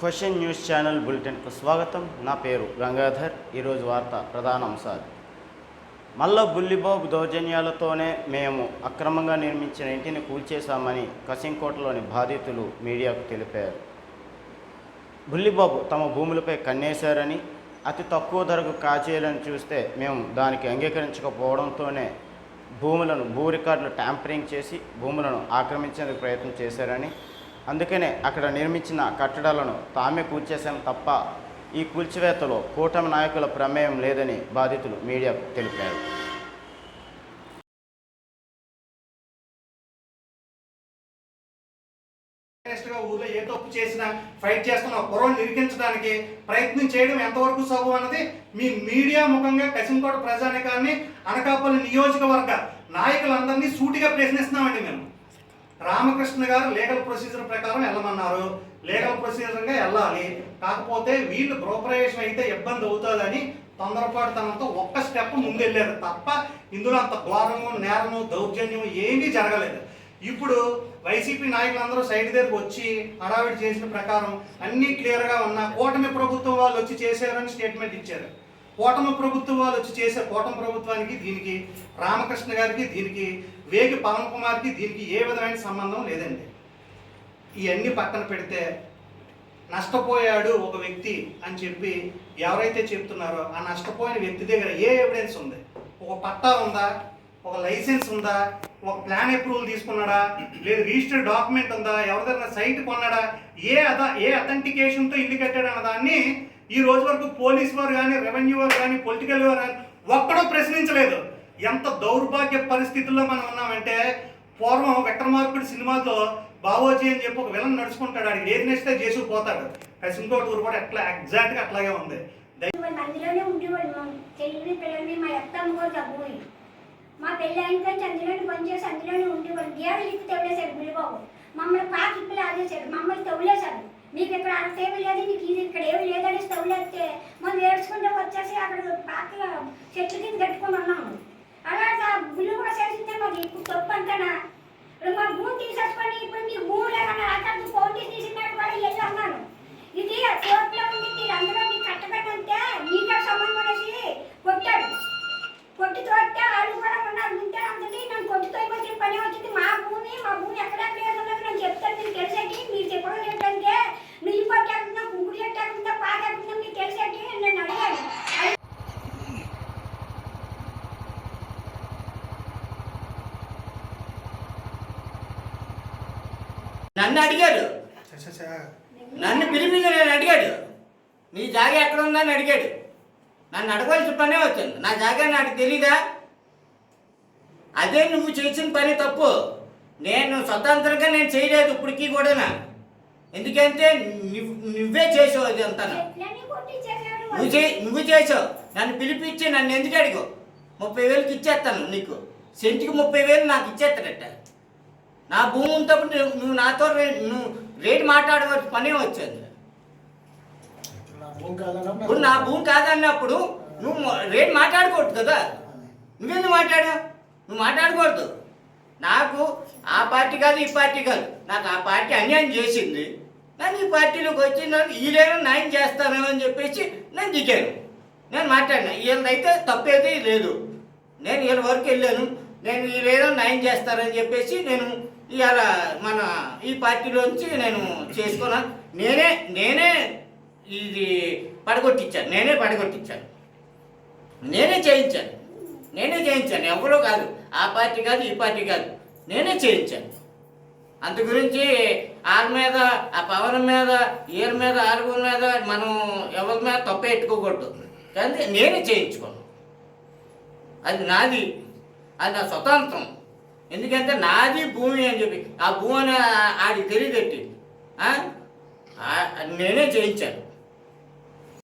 Question news channel బులెటిన్కు స్వాగతం. నా పేరు గంగాధర్. ఈరోజు వార్త ప్రధాన అంశాలు. మల్ల బుల్లిబాబు దౌర్జన్యాలతోనే మేము అక్రమంగా నిర్మించిన ఇంటిని కూల్చేశామని కసింకోటలోని బాధితులు మీడియాకు తెలిపారు. బుల్లిబాబు తమ భూములపై కన్నేశారని అతి తక్కువ ధరకు కాచేయాలని చూస్తే మేము దానికి అంగీకరించకపోవడంతోనే భూములను భూ రికార్డులు ట్యాంపరింగ్ చేసి భూములను ఆక్రమించేందుకు ప్రయత్నం చేశారని అందుకనే అక్కడ నిర్మించిన కట్టడాలను తామే కూల్చేశాం తప్ప ఈ కూల్చివేతలో కూటమి నాయకుల ప్రమేయం లేదని బాధితులు మీడియాకు తెలిపారు. ఊర్లో ఏ తప్పు చేసినా ఫైట్ చేస్తున్న కుర్రను నిరికించడానికి ప్రయత్నం చేయడం ఎంతవరకు సబు అన్నది మీ మీడియా ముఖంగా కసింకోట ప్రజానికాన్ని అనకాపల్లి నియోజకవర్గ నాయకులందరినీ సూటిగా ప్రశ్నిస్తున్నామండి మేము. రామకృష్ణ గారు లీగల్ ప్రొసీజర్ ప్రకారం వెళ్ళమన్నారు. లీగల్ ప్రొసీజర్గా వెళ్ళాలి. కాకపోతే వీళ్ళు గృహప్రవేశం అయితే ఇబ్బంది అవుతుందని తొందరపాటుతనంతో ఒక్క స్టెప్ ముందెళ్ళారు తప్ప ఇందులో అంత ఘోరము నేరము దౌర్జన్యం ఏమీ జరగలేదు. ఇప్పుడు వైసీపీ నాయకులందరూ సైడ్ దగ్గరకు వచ్చి హడావిడి చేసిన ప్రకారం అన్నీ క్లియర్గా ఉన్న కూటమి ప్రభుత్వం వాళ్ళు వచ్చి చేశారని స్టేట్మెంట్ ఇచ్చారు. కూటమి ప్రభుత్వం వాళ్ళు వచ్చి చేసే కూటమి ప్రభుత్వానికి దీనికి రామకృష్ణ గారికి దీనికి వేగి పవన్ కుమార్కి దీనికి ఏ విధమైన సంబంధం లేదండి. ఇవన్నీ పక్కన పెడితే నష్టపోయాడు ఒక వ్యక్తి అని చెప్పి ఎవరైతే చెప్తున్నారో ఆ నష్టపోయిన వ్యక్తి దగ్గర ఏ ఎవిడెన్స్ ఉంది? ఒక పట్టా ఉందా? ఒక లైసెన్స్ ఉందా? ఒక ప్లాన్ అప్రూవల్ తీసుకున్నాడా? లేదు రిజిస్టర్డ్ డాక్యుమెంట్ ఉందా? ఎవరిదైనా సైట్ కొన్నాడా? ఏ అదా ఏ అథెంటికేషన్తో ఇల్లు కట్టాడు అన్న దాన్ని ఈ రోజు వరకు పోలీస్ వారు కానీ రెవెన్యూ వారు కానీ పొలిటికల్ వారు కానీ ఒక్కడో ప్రశ్నించలేదు. ఎంత దౌర్భాగ్య పరిస్థితుల్లో మనం ఉన్నామంటే పూర్వం విక్రమార్కుడు సినిమాతో బావోజీ అని చెప్పి ఒక విలన్ నడుచుకుంటాడు. ఆడికి ఏది నచ్చితే చేసి పోతాడు. కసింకోట ఊరు కూడా ఎట్లా ఎగ్జాక్ట్గా అట్లాగే ఉంది. అందులోనే ఉండేవాళ్ళు మా చెల్లి పిల్లల్ని మా అత్తమ్మ కూడా తగ్గిపోయి మా పెళ్ళి అయిన కానీ అందులోనే పనిచేసి అందులోనే ఉండేవాళ్ళు గేదెలు ఇప్పి తవ్వేశారు గురిబాబు మమ్మల్ని పాకి ఇప్పులు ఆదేశారు మమ్మల్ని తవ్వులేశారు మీకు ఇక్కడ అంత టేబుల్ లేదు నీకు ఇది ఇక్కడ ఏమి లేదని తవ్వులేస్తే మనం ఏడ్చుకుంటూ వచ్చేసి అక్కడ పాకి చెట్లు కింద కట్టుకుని ఉన్నాము. అలా గుళ్ళు కూడా చేసిందే మాకు ఇప్పుడు తప్పు అంటానా ఇప్పుడు మా భూమి తీసేసుకొని ఇప్పుడు మీ భూమి లేదన్నా అక్కడ ఫోన్ చేసి తీసినట్టు కూడా వెళ్ళి అన్నాను ఇది కోర్టులో ఉంది మీరు అందులో మీకు కట్టబెట్టంటే మీకే సంబంధం అనేసి కొట్టాడు కొట్టి తోస్తే వాళ్ళు కూడా ఉన్నారు ఉంటే అందుకే నన్ను కొట్టి తోయకొచ్చిన పని వచ్చింది మా భూమి మా భూమి ఎక్కడెక్కడ ఏదున్నది నేను చెప్తాను మీకు తెలిసేటి మీరు చెప్పడం ఏంటంటే నువ్వు ఈ పట్టు ఎక్కడున్నా కుంకుడు చెట్టు ఎక్కడుందా పాక ఎక్కడుందా మీకు తెలిసేటి అని నేను అడిగాను నన్ను అడిగాడు. నన్ను పిలిపించి నేను అడిగాడు. నీ జాగా ఎక్కడ ఉందని అడిగాడు. నన్ను అడగవలసిన పనే వచ్చింది నా జాగా నాకు తెలీదా? అదే నువ్వు చేసిన పని తప్పు. నేను స్వతంత్రంగా నేను చేయలేదు ఇప్పటికీ కూడా ఎందుకంటే నువ్వు నువ్వే చేసావు అది అంతా. నువ్వు చే నువ్వు చేసావు. నన్ను పిలిపించి నన్ను ఎందుకు అడిగావు? ముప్పై వేలకి ఇచ్చేస్తాను నీకు. సెంటుకి ముప్పై వేలు నాకు ఇచ్చేస్తాడట నా భూమి ఉన్నప్పుడు నువ్వు- నాతో నువ్వు రేటు మాట్లాడవలసిన పనే వచ్చింది. ఇప్పుడు నా భూమి కాదన్నప్పుడు నువ్వు రేటు మాట్లాడకూడదు కదా. నువ్వెందుకు మాట్లాడా నువ్వు మాట్లాడకూడదు. నాకు ఆ పార్టీ కాదు ఈ పార్టీ కాదు. నాకు ఆ పార్టీ అన్యాయం చేసింది. నేను ఈ పార్టీలోకి వచ్చిన వీళ్ళేమో న్యాయం చేస్తాను అని చెప్పేసి నేను దిగాను. నేను మాట్లాడినా. వీళ్ళదైతే తప్పేది లేదు. నేను వీళ్ళ వరకు వెళ్ళాను. నేను వీళ్ళేదో న్యాయం చేస్తారని చెప్పేసి నేను ఇవాళ మన ఈ పార్టీలోంచి నేను చేసుకున్నాను నేనే నేనే ఇది పడగొట్టించాను నేనే పడగొట్టించాను. నేనే చేయించాను. నేనే చేయించాను. ఎవరో కాదు. ఆ పార్టీ కాదు ఈ పార్టీ కాదు. నేనే చేయించాను. అందు గురించి వాళ్ళ మీద ఆ పవన్ మీద వీళ్ళ మీద ఆరుగురు మీద మనం ఎవరి మీద తప్ప పెట్టుకోకూడదు కానీ నేనే చేయించుకోను అది నాది. అది నా స్వతంత్రం. ఎందుకంటే నాది భూమి అని చెప్పి. ఆ భూమి అని ఆడికి తెలియదట్టి నేనే చేయించాను